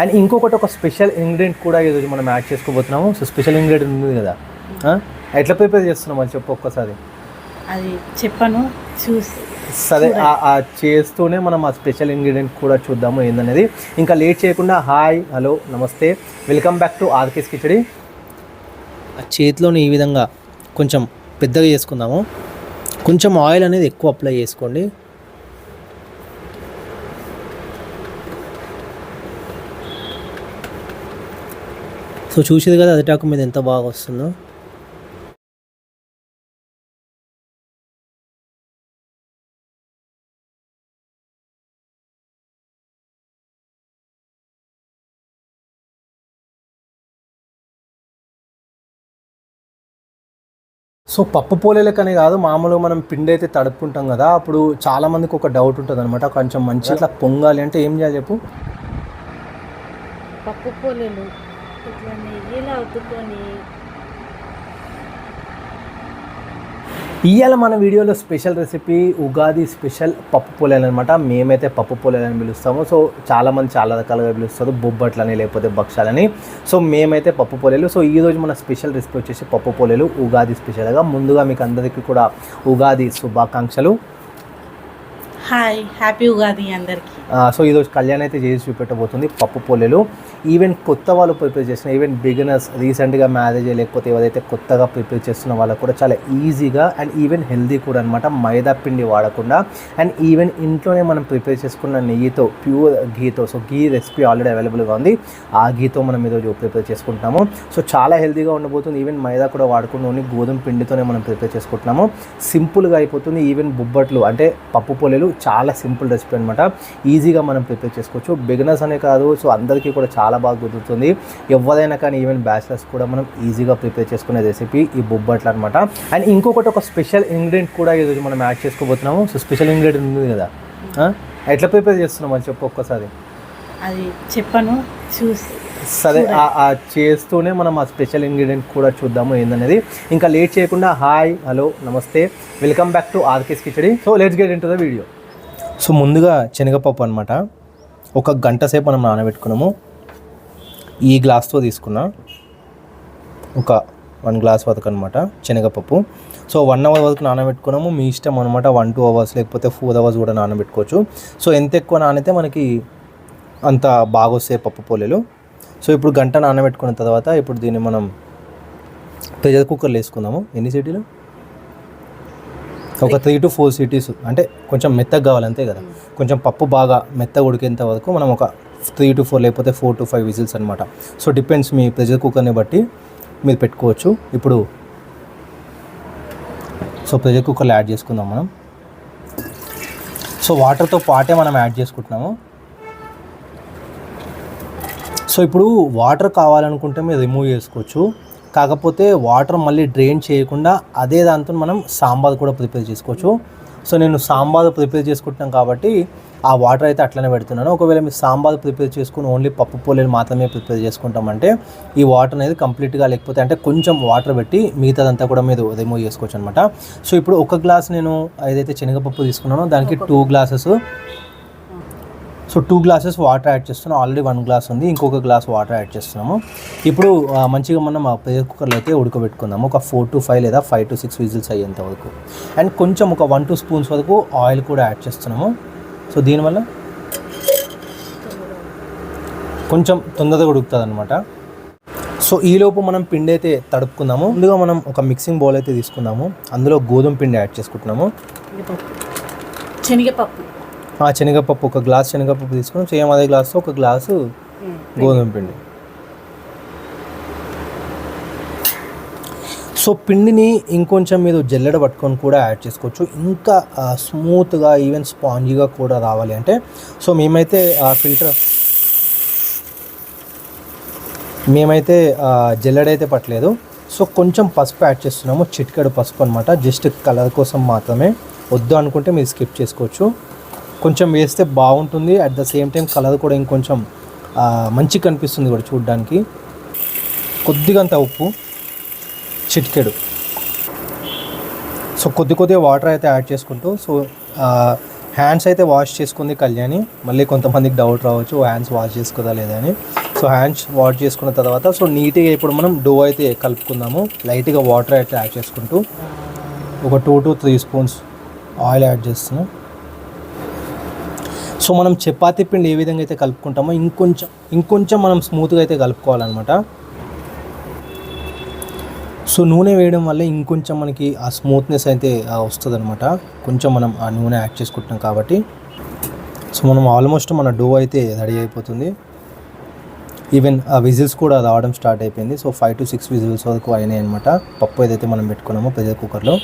And ఇంకొకటి ఒక special ingredient కూడా ఈరోజు మనం యాడ్ చేసుకోబోతున్నాము. సో స్పెషల్ ఇంగ్రీడియంట్ ఉంది కదా? ఎట్లా ప్రిపేర్ చేస్తున్నాం అది చెప్పు ఒక్కసారి. అది చెప్పను చూసి. సరే ఆ- ఆ చేస్తూనే మనం ఆ స్పెషల్ ఇంగ్రీడియంట్ కూడా చూద్దాము ఏందనేది. ఇంకా లేట్ చేయకుండా హాయ్ హలో నమస్తే welcome back to RK's Kichadi. ఆ చేతిలోని ఈ విధంగా కొంచెం పెద్దగా చేసుకుందాము. కొంచెం ఆయిల్ అనేది ఎక్కువ అప్లై చేసుకోండి. సో చూసేది కదా అదిటాకు మీద ఎంత బాగా వస్తుందో. సో పప్పు పోలేలకనే కాదు మామూలుగా మనం పిండి అయితే తడుపుకుంటాం కదా అప్పుడు చాలా మందికి ఒక డౌట్ ఉంటుంది అనమాట కొంచెం మంచి అట్లా పొంగాలి అంటే ఏం చేయాలి చెప్పు? పప్పు పొలలు. ఇట్లా నెయ్యిలో అద్దుకొని ఇవాళ మన వీడియోలో స్పెషల్ రెసిపీ ఉగాది స్పెషల్ పప్పు పోలేలు అనమాట మేమైతే పప్పు పోలేలు అని పిలుస్తాము. సో చాలామంది చాలా రకాలుగా పిలుస్తారు. బొబ్బట్లని లేకపోతే భక్షాలని. సో మేమైతే పప్పు పొలేలు. సో ఈరోజు మన స్పెషల్ రెసిపీ వచ్చేసి పప్పు పొలేలు ఉగాది స్పెషల్గా. ముందుగా మీకు అందరికీ కూడా ఉగాది శుభాకాంక్షలు. హాయ్ హ్యాపీ ఉగాది అందరికి. సో ఈరోజు కళ్యాణ్ అయితే చేసి చూపెట్టబోతుంది పప్పు పొల్లెలు ఈవెన్ కొత్త వాళ్ళు ప్రిపేర్ చేసిన ఈవెన్ బిగినర్స్ రీసెంట్గా మ్యారేజ్ లేకపోతే ఏదైతే కొత్తగా ప్రిపేర్ చేస్తున్న వాళ్ళకు కూడా చాలా ఈజీగా అండ్ ఈవెన్ హెల్దీ కూడా అనమాట మైదా పిండి వాడకుండా. అండ్ ఈవెన్ ఇంట్లోనే మనం ప్రిపేర్ చేసుకున్న నెయ్యితో ప్యూర్ ఘీతో సో ఘీ రెసిపీ ఆల్రెడీ అవైలబుల్గా ఉంది. ఆ ఘీతో మనం ఈరోజు ప్రిపేర్ చేసుకుంటున్నాము. సో చాలా హెల్దీగా ఉండబోతుంది ఈవెన్ మైదా కూడా వాడకుండా ఓన్లీ గోధుమ పిండితోనే మనం ప్రిపేర్ చేసుకుంటున్నాము. సింపుల్గా అయిపోతుంది ఈవెన్ బొబ్బట్లు అంటే పప్పు పొలేలు చాలా సింపుల్ రెసిపీ అనమాట ఈజీగా మనం ప్రిపేర్ చేసుకోవచ్చు. బిగినర్స్ అనే కాదు సో అందరికీ కూడా చాలా బాగా కుదురుతుంది ఎవరైనా కానీ ఈవెన్ బ్యాచిలర్స్ కూడా మనం ఈజీగా ప్రిపేర్ చేసుకునే రెసిపీ ఈ బొబ్బట్లు అనమాట అండ్ ఇంకొకటి ఒక స్పెషల్ ఇంగ్రీడియంట్ కూడా ఈరోజు మనం యాడ్ చేసుకోబోతున్నాము. సో స్పెషల్ ఇంగ్రీడియంట్ ఉంది కదా? ఎట్లా ప్రిపేర్ చేస్తున్నాం అని చెప్పు ఒక్కసారి. అది చెప్పను. చూసి సరే చేస్తూనే మనం ఆ స్పెషల్ ఇంగ్రీడియంట్ కూడా చూద్దాము ఏందనేది. ఇంకా లేట్ చేయకుండా హాయ్ హలో నమస్తే. Welcome back to RK's Kichadi. So let's get into the video so ముందుగా శనగపప్పు అనమాట ఒక గంట సేపు మనం నానబెట్టుకున్నాము. ఈ గ్లాస్తో తీసుకున్నా ఒక వన్ గ్లాస్ వరకు అనమాట శనగపప్పు. సో వన్ అవర్ వరకు నానబెట్టుకున్నాము. మీ ఇష్టం అనమాట వన్ టూ అవర్స్ లేకపోతే ఫోర్ అవర్స్ కూడా నానబెట్టుకోవచ్చు. సో ఎంత ఎక్కువ నానితే మనకి అంత బాగా వస్తాయి పప్పు పోలేలు. సో ఇప్పుడు గంట నానబెట్టుకున్న తర్వాత ఇప్పుడు దీన్ని మనం ప్రెషర్ కుక్కర్లో వేసుకుందాము. ఎన్ని సిటీలు? ఒక త్రీ టు ఫోర్ సిటీస్ అంటే కొంచెం మెత్తగా కావాలి అంతే కదా. కొంచెం పప్పు బాగా మెత్తగా ఉడికేంత వరకు మనం ఒక త్రీ టు ఫోర్ లేకపోతే ఫోర్ టు ఫైవ్ విజిల్స్ అనమాట సో డిపెండ్స్ మీ ప్రెషర్ కుక్కర్ని బట్టి మీరు పెట్టుకోవచ్చు. ఇప్పుడు సో ప్రెషర్ కుక్కర్లో యాడ్ చేసుకుందాం మనం. సో వాటర్తో పాటే మనం యాడ్ చేసుకుంటున్నాము. సో ఇప్పుడు వాటర్ కావాలనుకుంటే మీరు రిమూవ్ చేసుకోవచ్చు. కాకపోతే వాటర్ మళ్ళీ డ్రైన్ చేయకుండా అదే దాంతో మనం సాంబార్ కూడా ప్రిపేర్ చేసుకోవచ్చు. సో నేను సాంబార్ ప్రిపేర్ చేసుకుంటున్నాను కాబట్టి ఆ వాటర్ అయితే అట్లనే పెడుతున్నాను. ఒకవేళ మీరు సాంబార్ ప్రిపేర్ చేసుకుని ఓన్లీ పప్పు పోలేలు మాత్రమే ప్రిపేర్ చేసుకుంటామంటే ఈ వాటర్ అనేది కంప్లీట్గా లేకపోతే అంటే కొంచెం వాటర్ పెట్టి మిగతాదంతా కూడా మీరు రిమూవ్ చేసుకోవచ్చు అనమాట సో ఇప్పుడు ఒక గ్లాస్ నేను ఏదైతే శనగపప్పు తీసుకున్నానో దానికి two glasses so two glasses water add చేస్తున్నాం. ఆల్రెడీ వన్ గ్లాస్ ఉంది. ఇంకొక గ్లాస్ వాటర్ యాడ్ చేస్తున్నాము. ఇప్పుడు మంచిగా మనం ఆ ప్రెషర్ కుక్కర్లో అయితే ఉడకబెట్టుకుందాము. ఒక ఫోర్ టు ఫైవ్ లేదా ఫైవ్ టు సిక్స్ విజిల్స్ అయ్యేంత వరకు. అండ్ కొంచెం ఒక వన్ టూ స్పూన్స్ వరకు ఆయిల్ కూడా యాడ్ చేస్తున్నాము. సో దీనివల్ల కొంచెం తొందరగా ఉడుకుతుంది అనమాట సో ఈలోపు మనం పిండి అయితే తడుపుకుందాము. ముందుగా మనం ఒక మిక్సింగ్ బౌల్ అయితే తీసుకుందాము. అందులో గోధుమ పిండి యాడ్ చేసుకుంటున్నాము. శనగపప్పు. ఆ శనగపప్పు ఒక గ్లాస్ శనగపప్పు తీసుకున్నాం సేమ్ అదే గ్లాస్తో ఒక గ్లాసు గోధుమ పిండి. సో పిండిని ఇంకొంచెం మీరు జల్లెడ పట్టుకొని కూడా యాడ్ చేసుకోవచ్చు. ఇంకా స్మూత్గా ఈవెన్ స్పాంజీగా కూడా రావాలి అంటే. సో మేమైతే ఆ ఫిల్టర్ మేమైతే ఆ, జల్లెడ అయితే పట్టలేదు. సో కొంచెం పసుపు యాడ్ చేస్తున్నాము. చిటికెడు పసుపు అనమాట జస్ట్ కలర్ కోసం మాత్రమే. వద్దు అనుకుంటే మీరు స్కిప్ చేసుకోవచ్చు. కొంచెం వేస్తే బాగుంటుంది. At the same time colour కూడా ఇంకొంచెం మంచి మంచిగా కనిపిస్తుంది కూడా చూడడానికి. కొద్దిగా అంత ఉప్పు చిటికెడు. సో కొద్ది కొద్దిగా వాటర్ అయితే యాడ్ చేసుకుంటూ సో హ్యాండ్స్ అయితే వాష్ చేసుకుంది కళ్యాణి. మళ్ళీ కొంతమందికి డౌట్ రావచ్చు హ్యాండ్స్ వాష్ చేసుకోదా లేదా? అని. సో హ్యాండ్స్ వాష్ చేసుకున్న తర్వాత సో నీట్గా ఇప్పుడు మనం డో అయితే కలుపుకుందాము. లైట్గా వాటర్ అయితే యాడ్ చేసుకుంటూ ఒక two to three spoons oil add చేస్తున్నాం. సో మనం చపాతీ పిండి ఏ విధంగా అయితే కలుపుకుంటామో ఇంకొంచెం ఇంకొంచెం మనం స్మూత్గా అయితే కలుపుకోవాలన్నమాట. సో నూనె వేయడం వల్ల ఇంకొంచెం మనకి ఆ స్మూత్నెస్ అయితే వస్తుంది అనమాట కొంచెం మనం ఆ నూనె యాడ్ చేసుకుంటున్నాం కాబట్టి. సో మనం ఆల్మోస్ట్ మన డో అయితే రెడీ అయిపోతుంది. ఈవెన్ ఆ విజిల్స్ కూడా రావడం స్టార్ట్ అయిపోయింది. So five to six whistles వరకు అయినాయి అనమాట పప్పు ఏదైతే మనం పెట్టుకున్నామో ప్రెషర్ కుక్కర్లో.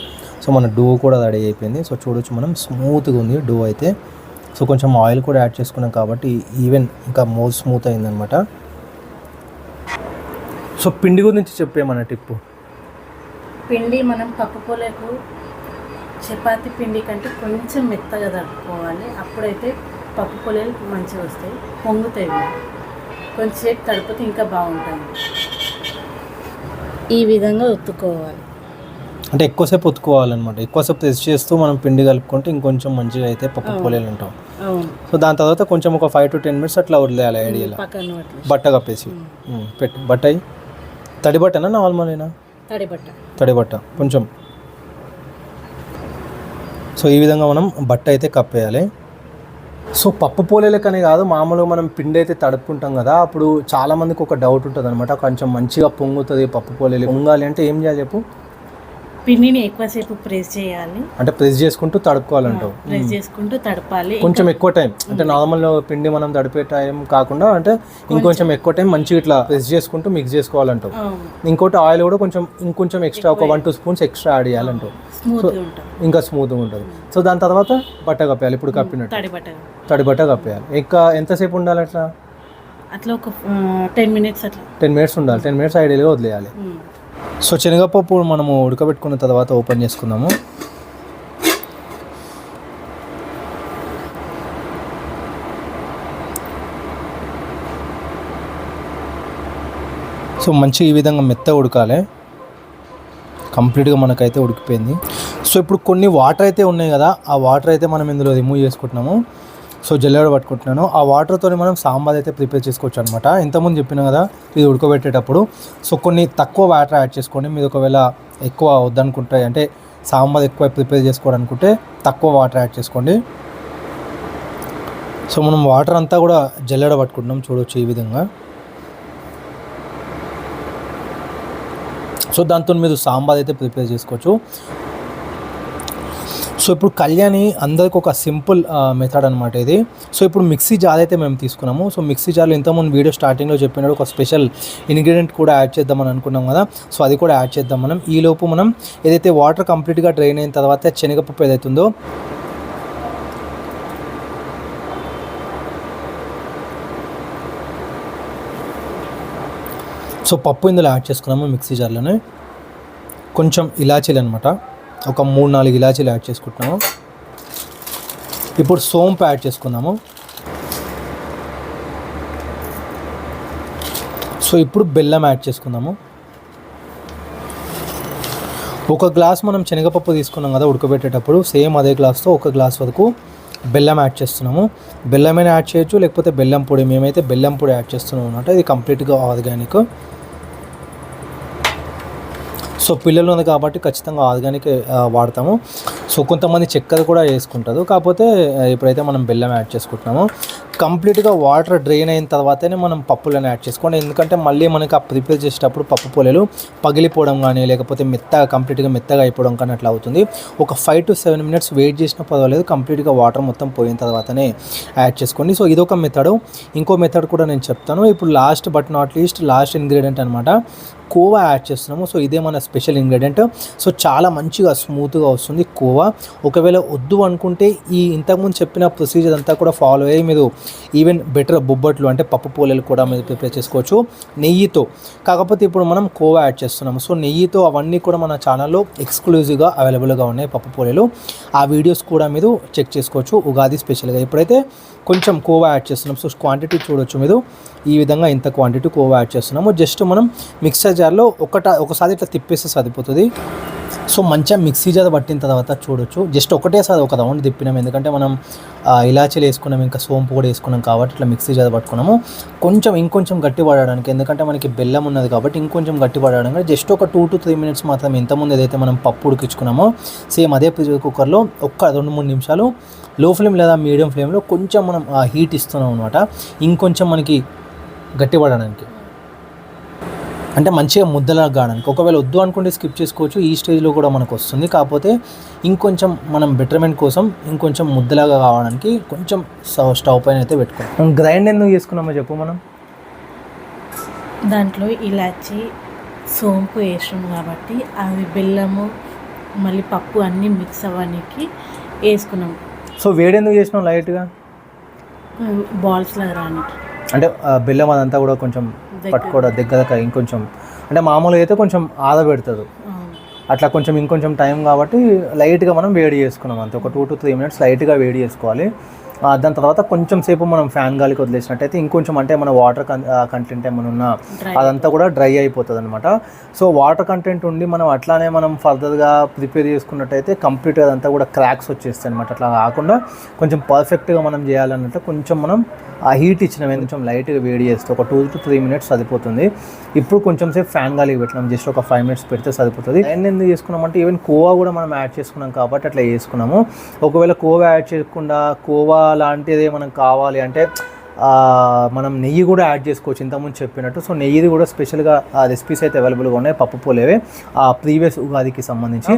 సో మన డో కూడా రెడీ అయిపోయింది. సో చూడొచ్చు మనం స్మూత్గా ఉంది డో అయితే. సో కొంచెం ఆయిల్ కూడా యాడ్ చేసుకున్నాం కాబట్టి ఈవెన్ ఇంకా మోర్ స్మూత్ అయిందనమాట. సో పిండి గురించి చెప్పేమన్న టిప్పు? పిండి మనం పప్పు చపాతి పిండి కంటే కొంచెం మెత్తగా తడుపుకోవాలి అప్పుడైతే పప్పు పొలేలు మంచిగా వస్తాయి. పొంగుతాయి కొంచెంసేపు తడిపితే ఇంకా బాగుంటుంది. ఈ విధంగా ఒత్తుకోవాలి. అంటే ఎక్కువసేపు ఉతుకోవాలన్నమాట ఎక్కువసేపు తెచ్చి చేస్తూ మనం పిండి కలుపుకుంటే ఇంకొంచెం మంచిగా అయితే పప్పు. పొలేలు ఉంటాం. సో దాని తర్వాత కొంచెం ఒక ఫైవ్ టు టెన్ మినిట్స్ అట్లా వదిలేయాలి ఐడియాలో బట్ట కప్పేసి. పెట్టు. బట్ట తడి బట్టనా నార్మల్ అయినా తడి బట్ట. కొంచెం. సో ఈ విధంగా మనం బట్ట అయితే కప్పేయాలి. సో పప్పు పోలేలకనే కాదు మామూలుగా మనం పిండి అయితే తడుపుకుంటాం కదా అప్పుడు చాలా మందికి ఒక డౌట్ ఉంటుంది అనమాట కొంచెం మంచిగా పొంగుతుంది పప్పు పోలేలు. పొంగాలి అంటే ఏం చేయాలి చెప్పు? పిండిని ఎక్కువసేపు ప్రెస్ చేయాలి. అంటే ప్రెస్ చేసుకుంటూ తడుపుకోవాలంటావు. ప్రెస్ చేసుకుంటూ తడపాలి. కొంచెం ఎక్కువ టైం అంటే నార్మల్ పిండి మనం తడిపే టైం కాకుండా అంటే ఇంకొంచెం ఎక్కువ టైం మంచిగా ఇట్లా ప్రెస్ చేసుకుంటూ మిక్స్ చేసుకోవాలంటావు. ఇంకోటి ఆయిల్ కూడా కొంచెం ఇంకొంచెం ఎక్స్ట్రా ఒక one two spoons extra add చేయాలంటావు. ఇంకా స్మూత్గా ఉంటుంది. సో దాని తర్వాత బట్ట కప్పేయాలి ఇప్పుడు కప్పినట్టు. తడి బట్ట తడి బట్ట కప్పేయాలి. ఇంకా ఎంతసేపు ఉండాలి అట్లా? అట్లా ఒక టెన్ మినిట్స్ అట్లా. టెన్ మినిట్స్ ఉండాలి. టెన్ మినిట్స్ ఐడియల్గా వదిలేయాలి. సో శనగపప్పు మనము ఉడకబెట్టుకున్న తర్వాత ఓపెన్ చేసుకుందాము. సో మంచి ఈ విధంగా మెత్త ఉడకాలి. కంప్లీట్గా మనకైతే ఉడికిపోయింది. సో ఇప్పుడు కొన్ని వాటర్ అయితే ఉన్నాయి కదా ఆ వాటర్ అయితే మనం ఇందులో రిమూవ్ చేసుకుంటున్నాము. సో జల్లెడ పట్టుకుంటున్నాను. ఆ వాటర్తో మనం సాంబార్ అయితే ప్రిపేర్ చేసుకోవచ్చు అనమాట ఇంతకుముందు చెప్పిన కదా ఇది ఉడకబెట్టేటప్పుడు. సో కొన్ని తక్కువ వాటర్ యాడ్ చేసుకోండి. మీరు ఒకవేళ ఎక్కువ వద్దనుకుంటే అంటే సాంబార్ ఎక్కువ ప్రిపేర్ చేసుకోవాలనుకుంటే తక్కువ వాటర్ యాడ్ చేసుకోండి. సో మనం వాటర్ అంతా కూడా జల్లెడ పట్టుకుంటున్నాం చూడవచ్చు ఈ విధంగా. సో దాంతో మీరు సాంబార్ అయితే ప్రిపేర్ చేసుకోవచ్చు. సో ఇప్పుడు కళ్యాణి అందరికి ఒక సింపుల్ మెథడ్ అనమాట ఇది. సో ఇప్పుడు మిక్సీ జార్ అయితే మేము తీసుకున్నాము. సో మిక్సీ జార్లో ఇంతకుముందు వీడియో స్టార్టింగ్లో చెప్పినాడు ఒక స్పెషల్ ఇంగ్రీడియంట్ కూడా యాడ్ చేద్దామని అనుకున్నాం కదా. సో అది కూడా యాడ్ చేద్దాం మనం. ఈ లోపు మనం ఏదైతే వాటర్ కంప్లీట్గా డ్రైన్ అయిన తర్వాత శనగపప్పు ఏదైతుందో సో పప్పు ఇందులో యాడ్ చేసుకున్నాము మిక్సీ జార్లోనే. కొంచెం ఇలాచీలు అనమాట ఒక మూడు నాలుగు ఇలాచీలు యాడ్ చేసుకుంటున్నాము. ఇప్పుడు సోంపు యాడ్ చేసుకుందాము. సో ఇప్పుడు బెల్లం యాడ్ చేసుకుందాము. ఒక గ్లాస్ మనం శనగపప్పు తీసుకున్నాం కదా ఉడకబెట్టేటప్పుడు సేమ్ అదే గ్లాస్తో ఒక గ్లాస్ వరకు బెల్లం యాడ్ చేస్తున్నాము. బెల్లమైనా యాడ్ చేయొచ్చు లేకపోతే బెల్లం పొడి మేమైతే బెల్లం పొడి యాడ్ చేస్తున్నాం అన్నమాట. ఇది కంప్లీట్గా ఆర్గానిక్. సో పిల్లలు ఉంది కాబట్టి ఖచ్చితంగా ఆర్గానిక్ వాడతాము. సో కొంతమంది చక్కెర కూడా వేసుకుంటారు. కాకపోతే ఇప్పుడైతే మనం బెల్లం యాడ్ చేసుకుంటున్నాము కంప్లీట్గా వాటర్ డ్రైన్ అయిన తర్వాతనే మనం పప్పులను యాడ్ చేసుకోండి. ఎందుకంటే మళ్ళీ మనకి ఆ ప్రిపేర్ చేసేటప్పుడు పప్పు పొలలు పగిలిపోవడం కానీ లేకపోతే మెత్తగా కంప్లీట్గా మెత్తగా అయిపోవడం కానీ అట్లా అవుతుంది. ఒక five to seven minutes wait చేసినా పర్వాలేదు. కంప్లీట్గా వాటర్ మొత్తం పోయిన తర్వాతనే యాడ్ చేసుకోండి. సో ఇదొక మెథడు. ఇంకో మెథడ్ కూడా నేను చెప్తాను. ఇప్పుడు last but not least last ingredient అనమాట కోవా యాడ్ చేస్తున్నాము. సో ఇదే మన స్పెషల్ ఇంగ్రీడియంట్. సో చాలా మంచిగా స్మూత్గా వస్తుంది కోవా. ఒకవేళ వద్దు అనుకుంటే ఈ ఇంతకుముందు చెప్పిన ప్రొసీజర్ అంతా కూడా ఫాలో అయ్యి మీరు ఈవెన్ బెటర్ బొబ్బట్లు అంటే పప్పు పోలేలు కూడా మీరు ప్రిపేర్ చేసుకోవచ్చు. నెయ్యితో. కాకపోతే ఇప్పుడు మనం కోవా యాడ్ చేస్తున్నాము. సో నెయ్యితో అవన్నీ కూడా మన ఛానల్లో ఎక్స్క్లూజివ్గా అవైలబుల్గా ఉన్నాయి పప్పు పోలేలు. ఆ వీడియోస్ కూడా మీరు చెక్ చేసుకోవచ్చు. ఉగాది స్పెషల్గా ఇప్పుడైతే కొంచెం కోవా యాడ్ చేస్తున్నాం. సో క్వాంటిటీ చూడొచ్చు మీరు. ఈ విధంగా ఇంత క్వాంటిటీ కోవా యాడ్ చేస్తున్నాము. జస్ట్ మనం మిక్సర్ జార్లో ఒకట ఒకసారి ఇట్లా తిప్పేస్తే సరిపోతుంది. సో మంచిగా మిక్సీ జార్ పట్టిన తర్వాత చూడొచ్చు. జస్ట్ ఒకటేసారి ఒక రౌండ్ తిప్పినాం ఎందుకంటే మనం ఇలాచీలు వేసుకున్నాం ఇంకా సోంపు కూడా వేసుకున్నాం కాబట్టి ఇట్లా మిక్సీ జార్ పట్టుకున్నాము. కొంచెం ఇంకొంచెం గట్టి పడడానికి ఎందుకంటే మనకి బెల్లం ఉన్నది కాబట్టి ఇంకొంచెం గట్టి పడడానికి జస్ట్ ఒక టూ టు త్రీ మినిట్స్ మాత్రం ఇంతకుముందు ఏదైతే మనం పప్పు ఉడికించుకున్నామో సేమ్ అదే ప్రెషర్ కుక్కర్లో ఒక్క రెండు మూడు నిమిషాలు లో ఫ్లేమ్ లేదా మీడియం ఫ్లేమ్లో కొంచెం మనం హీట్ ఇస్తున్నాం అనమాట ఇంకొంచెం మనకి గట్టి పడడానికి అంటే మంచిగా ముద్దలా కావడానికి. ఒకవేళ వద్దు అనుకుంటే స్కిప్ చేసుకోవచ్చు. ఈ స్టేజ్లో కూడా మనకు వస్తుంది. కాకపోతే ఇంకొంచెం మనం బెటర్మెంట్ కోసం ఇంకొంచెం ముద్దలాగా కావడానికి కొంచెం స్టవ్ పైన అయితే పెట్టుకోవాలి. గ్రైండ్ ఎందుకు చేసుకున్నామో చెప్పు మనం. దాంట్లో ఇలాచి సోంపు వేసాం కాబట్టి అవి బెల్లము మళ్ళీ పప్పు అన్నీ మిక్స్ అవ్వడానికి వేసుకున్నాం. సో వేడి ఎందుకు చేసినాం లైట్గా బాల్స్ లాగా రానికి అంటే బెల్లం అదంతా కూడా కొంచెం. పట్టుకోవడం దగ్గర ఇంకొంచెం అంటే మామూలుగా అయితే కొంచెం ఆద పెడుతుంది అట్లా కొంచెం ఇంకొంచెం టైం కాబట్టి లైట్గా మనం వేడి చేసుకున్నాం అంతే. ఒక టూ టు త్రీ మినిట్స్ లైట్గా వేడి చేసుకోవాలి. దాని తర్వాత కొంచెం సేపు మనం ఫ్యాన్ గాలికి వదిలేసినట్టయితే ఇంకొంచెం అంటే మన వాటర్ కంటెంట్ ఏమైనా ఉన్నా. అదంతా కూడా డ్రై అయిపోతుంది అనమాట సో వాటర్ కంటెంట్ ఉండి మనం అట్లానే మనం ఫర్దర్గా ప్రిపేర్ చేసుకున్నట్టయితే కంప్లీట్గా అదంతా కూడా క్రాక్స్ వచ్చేస్తాయి అనమాట అట్లా కాకుండా కొంచెం పర్ఫెక్ట్గా మనం చేయాలన్నట్టు కొంచెం మనం ఆ హీట్ ఇచ్చిన కొంచెం లైట్గా వేడి చేస్తే ఒక టూ టు త్రీ మినిట్స్ సరిపోతుంది. ఇప్పుడు కొంచెం సేపు ఫ్యాన్ గాలికి పెట్టినాం జస్ట్ ఒక ఫైవ్ మినిట్స్ పెడితే సరిపోతుంది. అండ్ ఎందుకు చేసుకున్నామంటే ఈవెన్ కోవా కూడా మనం యాడ్ చేసుకున్నాం కాబట్టి అట్లా చేసుకున్నాము. ఒకవేళ కోవా యాడ్ చేయకుండా కోవా లాంటిది మనం కావాలి అంటే మనం నెయ్యి కూడా యాడ్ చేసుకోవచ్చు. ఇంతకుముందు చెప్పినట్టు. సో నెయ్యిది కూడా స్పెషల్గా రెసిపీస్ అయితే అవైలబుల్గా ఉన్నాయి. పప్పు పోలేవే. ఆ ప్రీవియస్ ఉగాదికి సంబంధించి.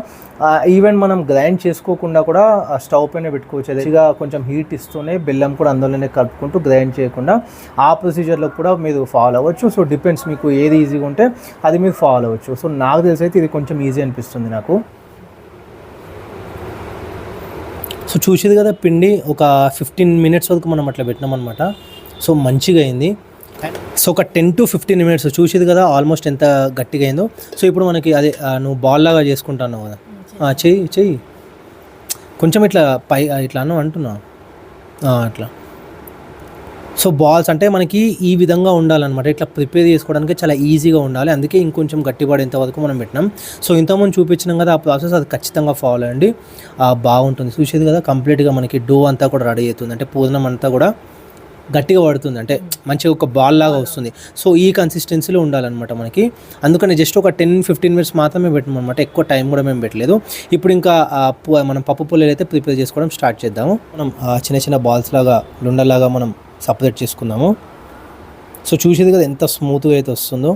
ఈవెన్ మనం గ్రైండ్ చేసుకోకుండా కూడా స్టవ్ పైన పెట్టుకోవచ్చు. అదేగా కొంచెం హీట్ ఇస్తూనే బెల్లం కూడా అందులోనే కలుపుకుంటూ గ్రైండ్ చేయకుండా ఆ ప్రొసీజర్లో కూడా మీరు ఫాలో అవ్వచ్చు. సో డిపెండ్స్ మీకు ఏది ఈజీగా ఉంటే అది మీరు ఫాలో అవ్వచ్చు. సో నాకు తెలిసి అయితే ఇది కొంచెం ఈజీ అనిపిస్తుంది నాకు. సో చూసేది కదా పిండి ఒక ఫిఫ్టీన్ మినిట్స్ వరకు మనం అట్లా పెట్టినాం అనమాట సో మంచిగా అయింది. సో ఒక టెన్ టు ఫిఫ్టీన్ మినిట్స్ చూసేది కదా ఆల్మోస్ట్ ఎంత గట్టిగా అయిందో. సో ఇప్పుడు మనకి అదే నువ్వు బాల్ లాగా చేసుకుంటున్నావు కదా. చెయ్యి చెయ్యి. కొంచెం ఇట్లా పై ఇట్లా అన్నావు అంటున్నావు అట్లా. సో బాల్స్ అంటే మనకి ఈ విధంగా ఉండాలన్నమాట. ఇట్లా ప్రిపేర్ చేసుకోవడానికి చాలా ఈజీగా ఉండాలి. అందుకే ఇంకొంచెం గట్టిపడేంత వరకు మనం పెట్టినాం. సో ఇంతకుముందు చూపించినాం కదా ఆ ప్రాసెస్ అది ఖచ్చితంగా ఫాలో అండి బాగుంటుంది. చూసేది కదా కంప్లీట్గా మనకి డో అంతా కూడా రెడీ అవుతుంది. అంటే పూర్ణం అంతా కూడా గట్టిగా పడుతుంది. అంటే మంచిగా ఒక బాల్ లాగా వస్తుంది. సో ఈ కన్సిస్టెన్సీలో ఉండాలన్నమాట మనకి. అందుకని జస్ట్ ఒక టెన్ ఫిఫ్టీన్ మినిట్స్ మాత్రమే పెట్టాం అనమాట ఎక్కువ టైం కూడా మేము పెట్టలేదు. ఇప్పుడు ఇంకా మనం పప్పు పుల్లలు అయితే ప్రిపేర్ చేసుకోవడం స్టార్ట్ చేద్దాము. మనం చిన్న చిన్న బాల్స్ లాగా లుండలాగా మనం సపరేట్ చేసుకున్నాము. సో చూసేది కదా ఎంత స్మూత్గా అయితే వస్తుందో.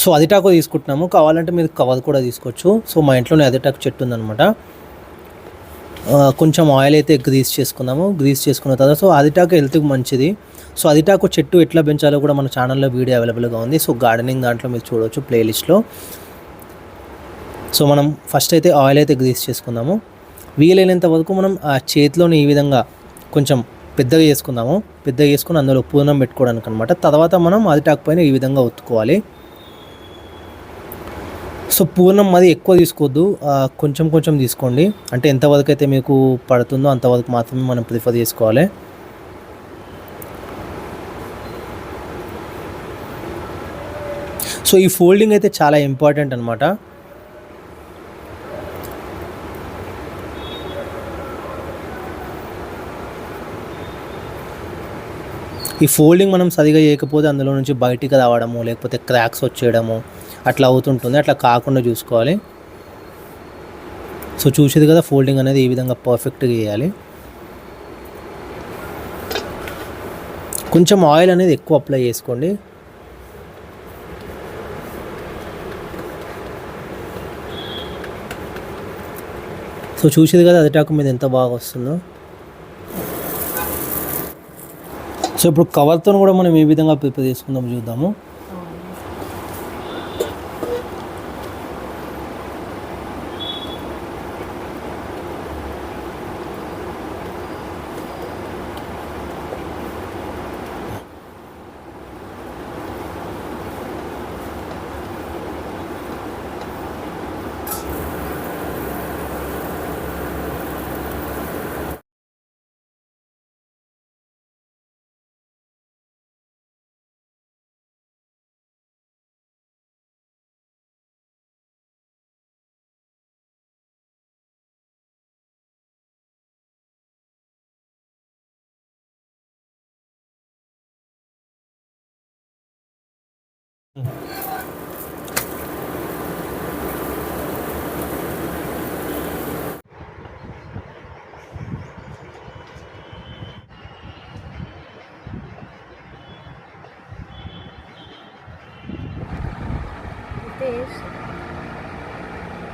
సో అదిటాకు తీసుకుంటున్నాము. కావాలంటే మీరు కవర్ కూడా తీసుకోవచ్చు. సో మా ఇంట్లోనే అదిటాకు చెట్టు ఉందనమాట కొంచెం ఆయిల్ అయితే గ్రీస్ చేసుకున్నాము. గ్రీస్ చేసుకున్న తర్వాత సో అదిటాకు హెల్త్కి మంచిది. సో అదిటాకు చెట్టు ఎట్లా పెంచాలో కూడా మన ఛానల్లో వీడియో అవైలబుల్గా ఉంది. సో గార్డెనింగ్ దాంట్లో మీరు చూడవచ్చు ప్లేలిస్ట్లో. సో మనం ఫస్ట్ అయితే ఆయిల్ అయితే గ్రీస్ చేసుకుందాము. వీలైనంత వరకు మనం ఆ చేతిలోని ఈ విధంగా కొంచెం పెద్దగా చేసుకుందాము. పెద్దగా చేసుకుని అందులో పూర్ణం పెట్టుకోవడానికి అనమాట తర్వాత మనం అదిటాకు పైన ఈ విధంగా ఒత్తుకోవాలి. సో పూర్ణం అది ఎక్కువ తీసుకోవద్దు. కొంచెం కొంచెం తీసుకోండి. అంటే ఎంతవరకు అయితే మీకు పడుతుందో అంతవరకు మాత్రమే మనం ప్రిఫర్ చేసుకోవాలి. సో ఈ ఫోల్డింగ్ అయితే చాలా ఇంపార్టెంట్ అనమాట ఈ ఫోల్డింగ్ మనం సరిగా చేయకపోతే అందులో నుంచి బయటికి రావడము లేకపోతే క్రాక్స్ వచ్చేయడము అట్లా అవుతుంటుంది. అట్లా కాకుండా చూసుకోవాలి. సో చూసేది కదా ఫోల్డింగ్ అనేది ఈ విధంగా పర్ఫెక్ట్గా చేయాలి. కొంచెం ఆయిల్ అనేది ఎక్కువ అప్లై చేసుకోండి. సో చూసేది కదా అదిటాకు మీద ఎంత బాగా వస్తుందో. సో ఇప్పుడు కవర్తో కూడా మనం ఏ విధంగా ప్రిపేర్ చేసుకుందాం చూద్దాము అయితే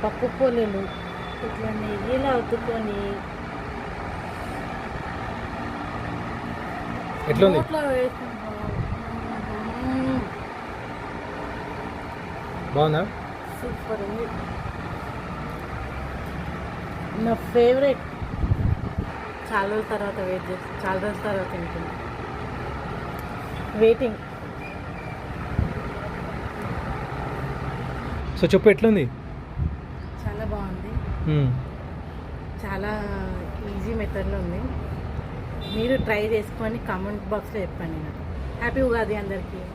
పప్పు పొలలు ఇట్లా నెయ్యిలో అద్దుకొని ఎట్లుంది? బాగుందా సూపర్ ఉంది నా ఫేవరెట్ చాలా రోజుల తర్వాత వెయిట్ చేసి చాలా రోజుల తర్వాత తింటుంది వెయిటింగ్ సో చెప్పు ఎట్లుంది? చాలా బాగుంది. మ్మ్. చాలా ఈజీ మెథడ్లో ఉంది. మీరు ట్రై చేసుకొని కామెంట్ బాక్స్లో చెప్పండి నాకు. హ్యాపీ ఉగాది అందరికీ.